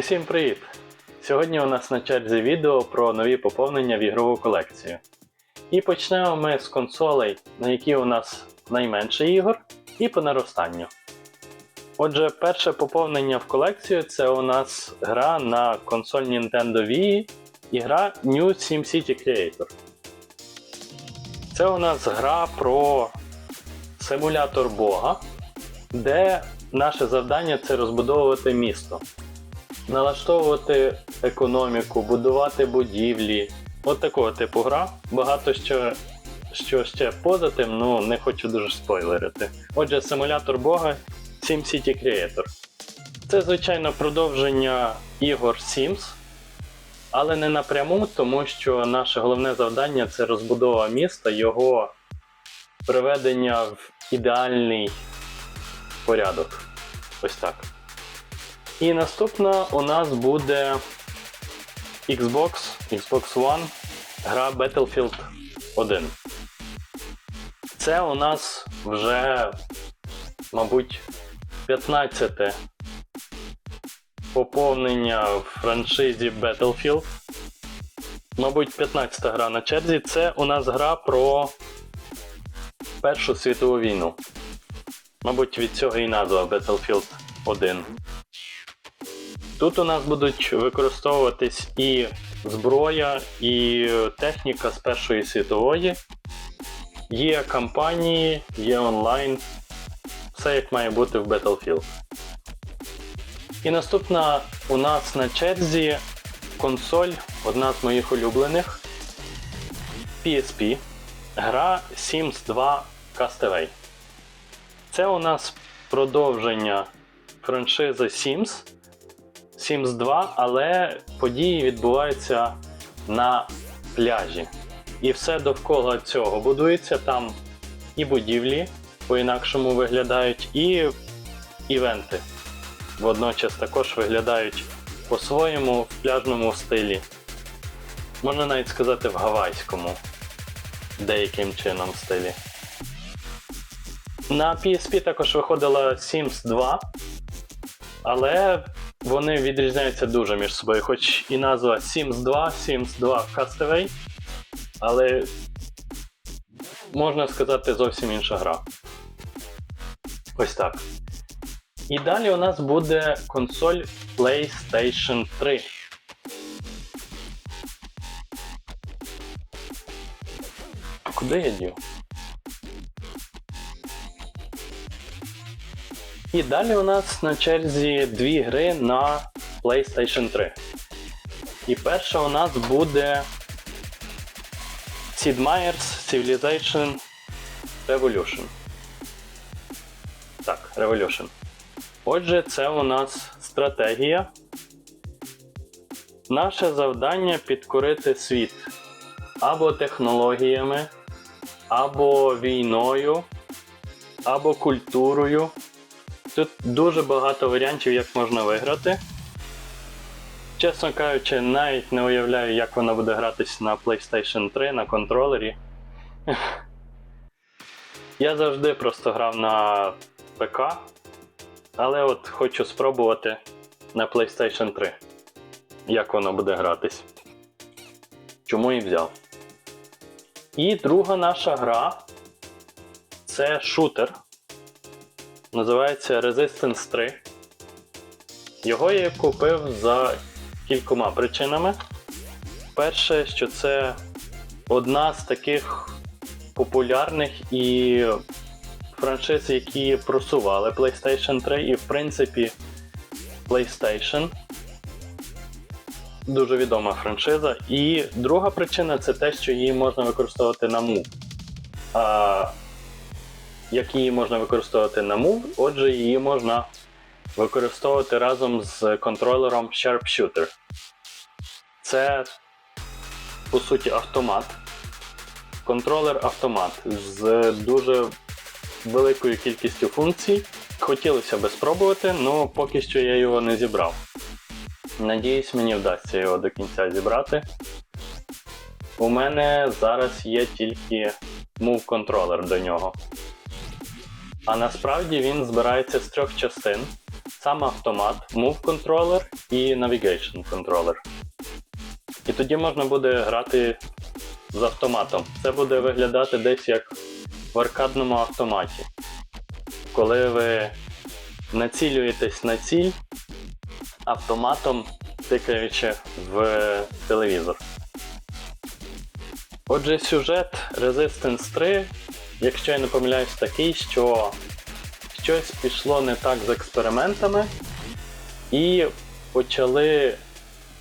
Усім привіт! Сьогодні у нас на черзі відео про нові поповнення в ігрову колекцію. І почнемо ми з консолей, на які у нас найменше ігор, і по наростанню. Отже, перше поповнення в колекцію це у нас гра на консоль Nintendo Wii і гра New SimCity Creator. Це у нас гра про симулятор Бога, де наше завдання це розбудовувати місто налаштовувати економіку, будувати будівлі. От такого типу гра. Багато що, що ще поза тим, ну не хочу дуже спойлерити. Отже, симулятор Бога SimCity Creator. Це, звичайно, продовження ігор Sims, але не напряму, тому що наше головне завдання це розбудова міста, його приведення в ідеальний порядок. Ось так. І наступна у нас буде Xbox, Xbox One, гра Battlefield 1. Це у нас вже, мабуть, 15 поповнення в франшизі Battlefield. Мабуть, 15 та гра на черзі. Це у нас гра про Першу світову війну. Мабуть, від цього і назва Battlefield 1. Тут у нас будуть використовуватись і зброя, і техніка з Першої світової. Є кампанії, є онлайн. Все як має бути в Battlefield. І наступна у нас на черзі консоль, одна з моїх улюблених. PSP. Гра Sims 2 Castaway. Це у нас продовження франшизи Sims. Sims 2, але події відбуваються на пляжі. І все довкола цього будується. Там і будівлі по-інакшому виглядають, і івенти водночас також виглядають по-своєму в пляжному стилі. Можна навіть сказати в гавайському деяким чином стилі. На PSP також виходила Sims 2, але вони відрізняються дуже між собою, хоч і назва Sims 2, Sims 2 Castaway, але можна сказати зовсім інша гра. Ось так. І далі у нас буде консоль PlayStation 3. Куди я дів? І далі у нас на черзі дві гри на PlayStation 3. І перша у нас буде Sid Meier's Civilization Revolution. Так, Revolution. Отже, це у нас стратегія. Наше завдання підкорити світ або технологіями, або війною, або культурою. Тут дуже багато варіантів, як можна виграти. Чесно кажучи, навіть не уявляю, як вона буде гратись на PlayStation 3 на контролері. Я завжди просто грав на ПК, але от хочу спробувати на PlayStation 3, як воно буде гратись. Чому і взяв. І друга наша гра це шутер. Називається Resistance 3. Його я купив за кількома причинами. Перше, що це одна з таких популярних і франшиз, які просували PlayStation 3, і в принципі PlayStation. Дуже відома франшиза. І друга причина це те, що її можна використовувати на Move. Як її можна використовувати на Move, отже, її можна використовувати разом з контролером Sharpshooter. Це, по суті, автомат. Контролер автомат з дуже великою кількістю функцій. Хотілося би спробувати, але поки що я його не зібрав. Надіюсь, мені вдасться його до кінця зібрати. У мене зараз є тільки Move контролер до нього. А насправді він збирається з трьох частин. сам автомат, Move Controller і Navigation Controller. І тоді можна буде грати з автоматом. Це буде виглядати десь як в аркадному автоматі. Коли ви націлюєтесь на ціль автоматом, тикаючи в телевізор. Отже, сюжет Resistance 3, якщо я не помиляюсь, такий, що щось пішло не так з експериментами, і почали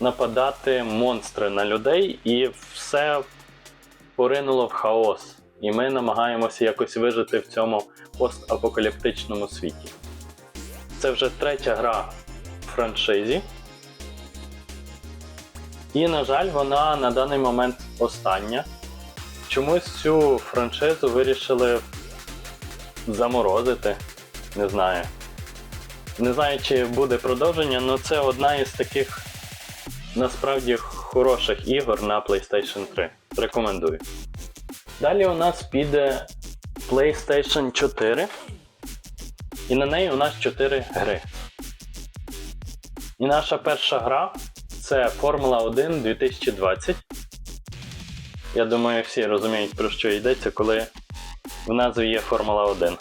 нападати монстри на людей, і все поринуло в хаос. І ми намагаємося якось вижити в цьому постапокаліптичному світі. Це вже третя гра в франшизі. І, на жаль, вона на даний момент остання. Чомусь цю франшизу вирішили заморозити. Не знаю. Не знаю, чи буде продовження, але це одна із таких насправді хороших ігор на PlayStation 3. Рекомендую. Далі у нас піде PlayStation 4. І на неї у нас 4 гри. І наша перша гра це Формула 1 2020. Я думаю, всі розуміють, про що йдеться, коли в назві є Формула 1.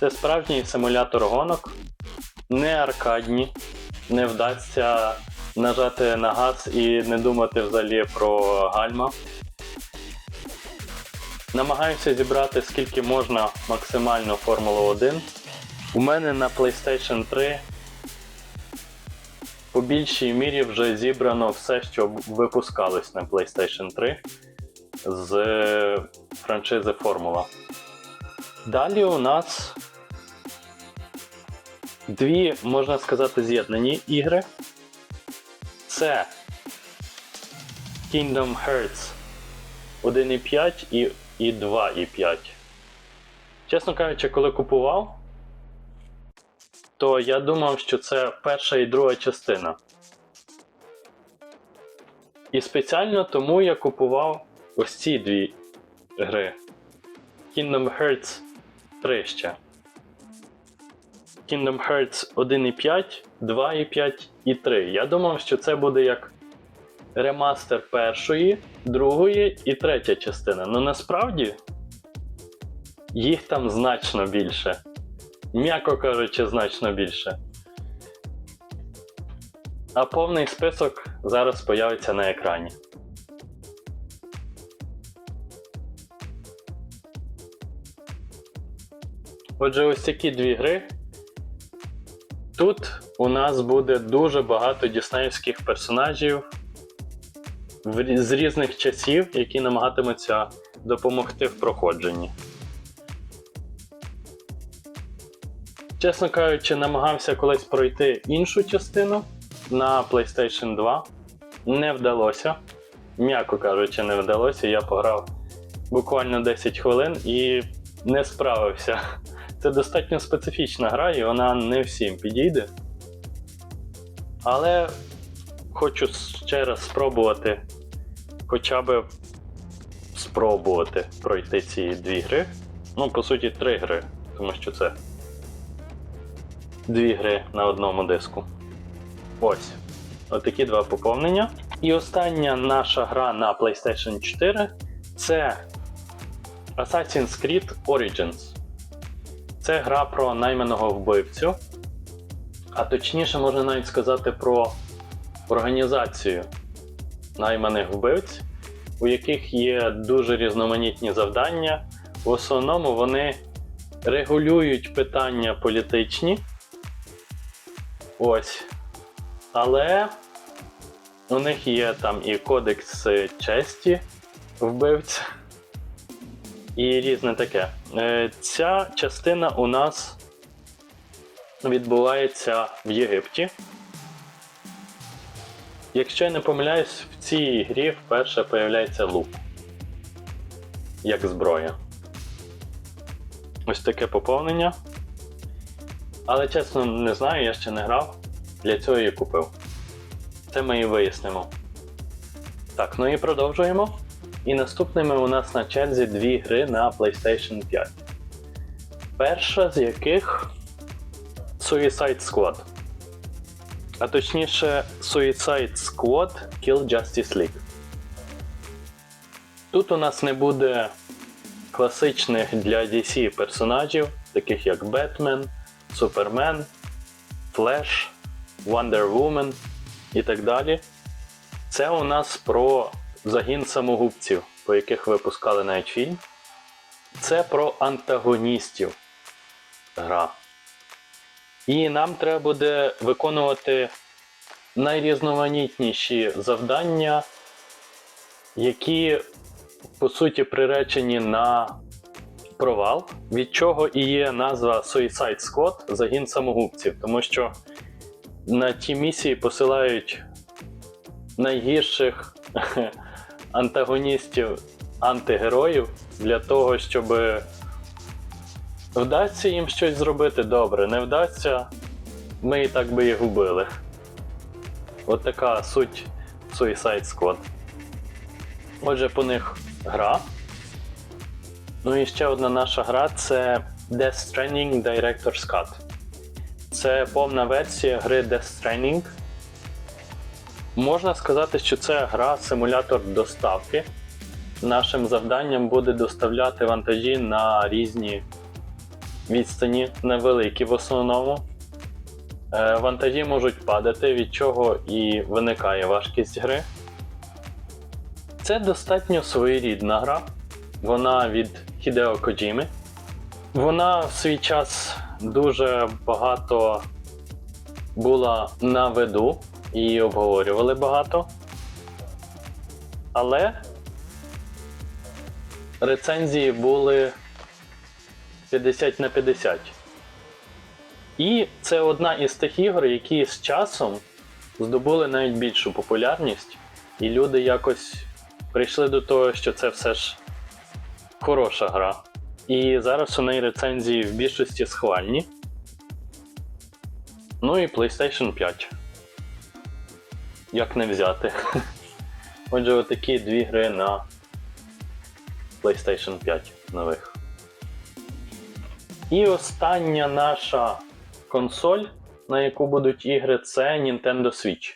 Це справжній симулятор гонок, не аркадні, не вдасться нажати на газ і не думати взагалі про гальма. Намагаюся зібрати скільки можна максимально Формулу 1. У мене на PlayStation 3 по більшій мірі вже зібрано все, що випускалось на PlayStation 3 з франшизи Формула. Далі у нас дві, можна сказати, з'єднані ігри. Це Kingdom Hearts 1.5 і, і 2.5. Чесно кажучи, коли купував, то я думав, що це перша і друга частина. І спеціально тому я купував ось ці дві гри. Kingdom Hearts 3 ще. Kingdom Hearts 1.5, 2.5 і 3. Я думав, що це буде як ремастер першої, другої і третя частина. Ну насправді їх там значно більше. М'яко кажучи, значно більше. А повний список зараз появиться на екрані. Отже, ось такі дві гри. Тут у нас буде дуже багато діснеївських персонажів з різних часів, які намагатимуться допомогти в проходженні. Чесно кажучи, намагався колись пройти іншу частину на PlayStation 2. Не вдалося. М'яко кажучи, не вдалося. Я пограв буквально 10 хвилин і не справився. Це достатньо специфічна гра, і вона не всім підійде. Але хочу ще раз спробувати хоча б спробувати пройти ці дві гри. Ну, по суті, три гри, тому що це дві гри на одному диску. Ось. Отакі два поповнення. І остання наша гра на PlayStation 4 це Assassin's Creed Origins. Це гра про найманого вбивцю. А точніше, можна навіть сказати про організацію найманих вбивць, у яких є дуже різноманітні завдання. В основному вони регулюють питання політичні. Ось. Але у них є там і кодекс честі вбивць. І різне таке. Е, Ця частина у нас відбувається в Єгипті. Якщо я не помиляюсь, в цій грі вперше появляється лук. Як зброя. Ось таке поповнення. Але чесно не знаю, я ще не грав. Для цього її купив. Це ми і вияснимо. Так, ну і продовжуємо. І наступними у нас на черзі дві гри на PlayStation 5. Перша з яких Suicide Squad. А точніше, Suicide Squad Kill Justice League. Тут у нас не буде класичних для DC персонажів, таких як Бетмен, Супермен, Флеш, Wonder Woman і так далі. Це у нас про загін самогубців, по яких випускали навіть фільм. Це про антагоністів гра. І нам треба буде виконувати найрізноманітніші завдання, які, по суті, приречені на провал, від чого і є назва Suicide Squad загін самогубців, тому що на ті місії посилають найгірших антагоністів антигероїв для того, щоб вдасться їм щось зробити добре, не вдасться, ми і так би їх убили. От така суть Suicide Squad. Отже, по них гра. Ну і ще одна наша гра це Death Stranding Director's Cut. Це повна версія гри Death Stranding. Можна сказати, що це гра симулятор доставки. Нашим завданням буде доставляти вантажі на різні відстані, невеликі в основному. Е, Вантажі можуть падати, від чого і виникає важкість гри. Це достатньо своєрідна гра. Вона від Hideo Kojimi. Вона в свій час дуже багато була на виду, її обговорювали багато. Але рецензії були 50 на 50. І це одна із тих ігор, які з часом здобули навіть більшу популярність, і люди якось прийшли до того, що це все ж хороша гра. І зараз у неї рецензії в більшості схвальні. Ну і PlayStation 5. Як не взяти. Отже, отакі дві гри на PlayStation 5 нових. І остання наша консоль, на яку будуть ігри, це Nintendo Switch.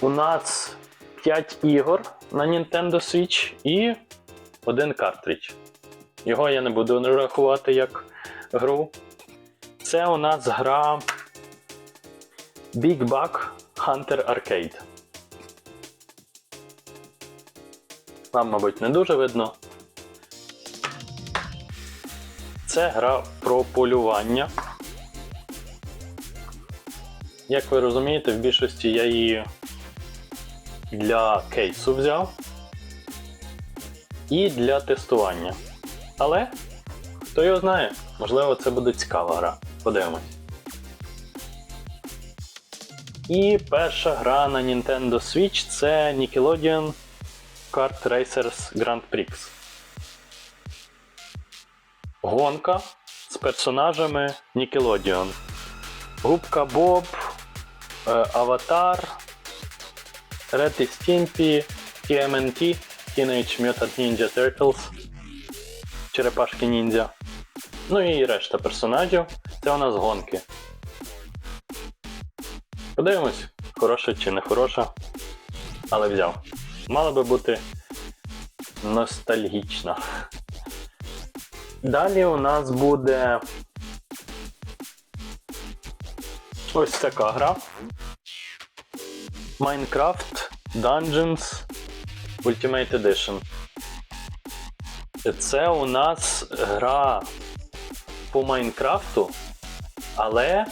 У нас 5 ігор на Nintendo Switch і один картридж. Його я не буду рахувати як гру. Це у нас гра Big Bug Hunter Arcade. Вам, мабуть, не дуже видно. Це гра про полювання. Як ви розумієте, в більшості я її для кейсу взяв і для тестування. Але, хто його знає, можливо, це буде цікава гра. Подивимось. І перша гра на Nintendo Switch це Nickelodeon Kart Racers Grand Prix. Гонка з персонажами Nickelodeon. Губка Боб, е, Аватар, Red і TMNT, Teenage Mutant Ninja Turtles, Черепашки Ніндзя. Ну і решта персонажів. Це у нас гонки. Подивимось, хороша чи не хороша. Але взяв. Мала би бути ностальгічна. Далі у нас буде ось така гра. Minecraft Dungeons Ultimate Edition. Це у нас гра по Майнкрафту, але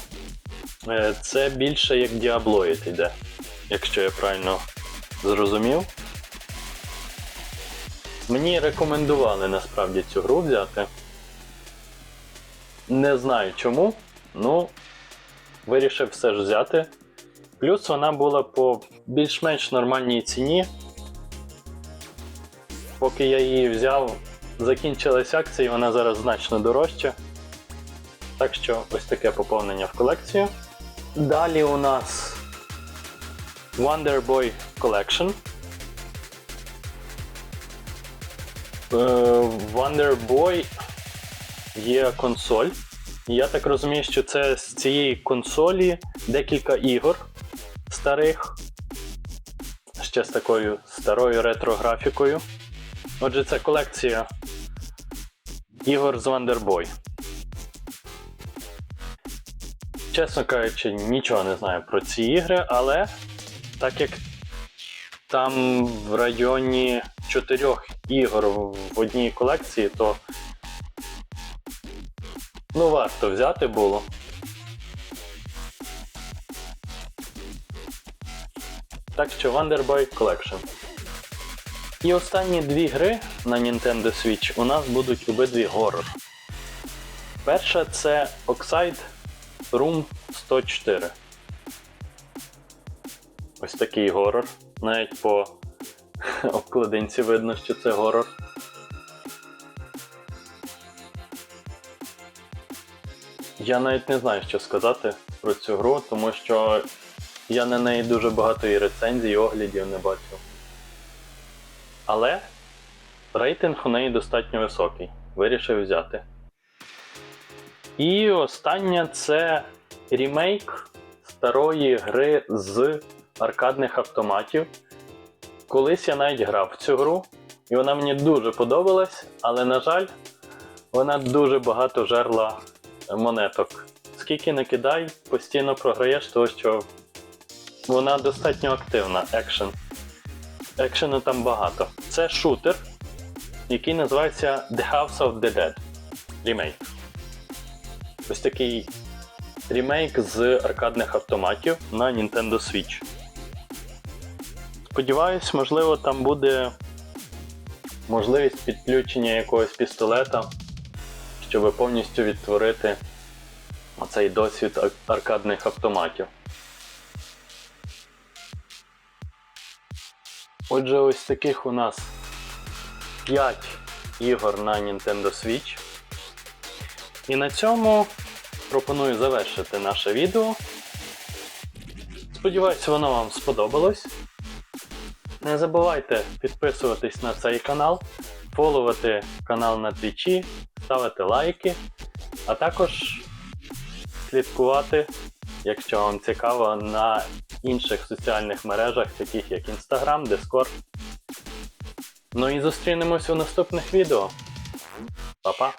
е, це більше як Diabloid йде, якщо я правильно зрозумів. Мені рекомендували насправді цю гру взяти. Не знаю чому, ну вирішив все ж взяти. Плюс вона була по більш-менш нормальній ціні. Поки я її взяв, закінчилась акція, і вона зараз значно дорожча. Так що ось таке поповнення в колекцію. Далі у нас Wonder Boy Collection. Е, Wonder Boy є консоль я так розумію, що це з цієї консолі декілька ігор старих, ще з такою старою ретро-графікою. Отже, це колекція ігор з Wonderboy. Чесно кажучи, нічого не знаю про ці ігри, але так як там в районі чотирьох ігор в одній колекції, то ну варто взяти було. Так що Wonderboy Collection. І останні дві гри на Nintendo Switch у нас будуть обидві горор. Перша це Oxide Room 104. Ось такий горор. Навіть по обкладинці видно, що це горор. Я навіть не знаю, що сказати про цю гру, тому що я на неї дуже багато і рецензій, і оглядів не бачив. Але рейтинг у неї достатньо високий. Вирішив взяти. І остання це ремейк старої гри з аркадних автоматів. Колись я навіть грав в цю гру, і вона мені дуже подобалась, але, на жаль, вона дуже багато жерла монеток. Скільки не кидай, постійно програєш, тому що вона достатньо активна, екшен. Екшену там багато. Це шутер, який називається The House of the Dead. Ремейк. Ось такий ремейк з аркадних автоматів на Nintendo Switch. Сподіваюсь, можливо, там буде можливість підключення якогось пістолета, щоб повністю відтворити оцей досвід аркадних автоматів. Отже, ось таких у нас 5 ігор на Nintendo Switch. І на цьому пропоную завершити наше відео. Сподіваюсь, воно вам сподобалось. Не забувайте підписуватись на цей канал, фоловати канал на твічі, ставити лайки, а також слідкувати, якщо вам цікаво, на інших соціальних мережах, таких як Instagram, Discord. Ну і зустрінемось у наступних відео. Па-па!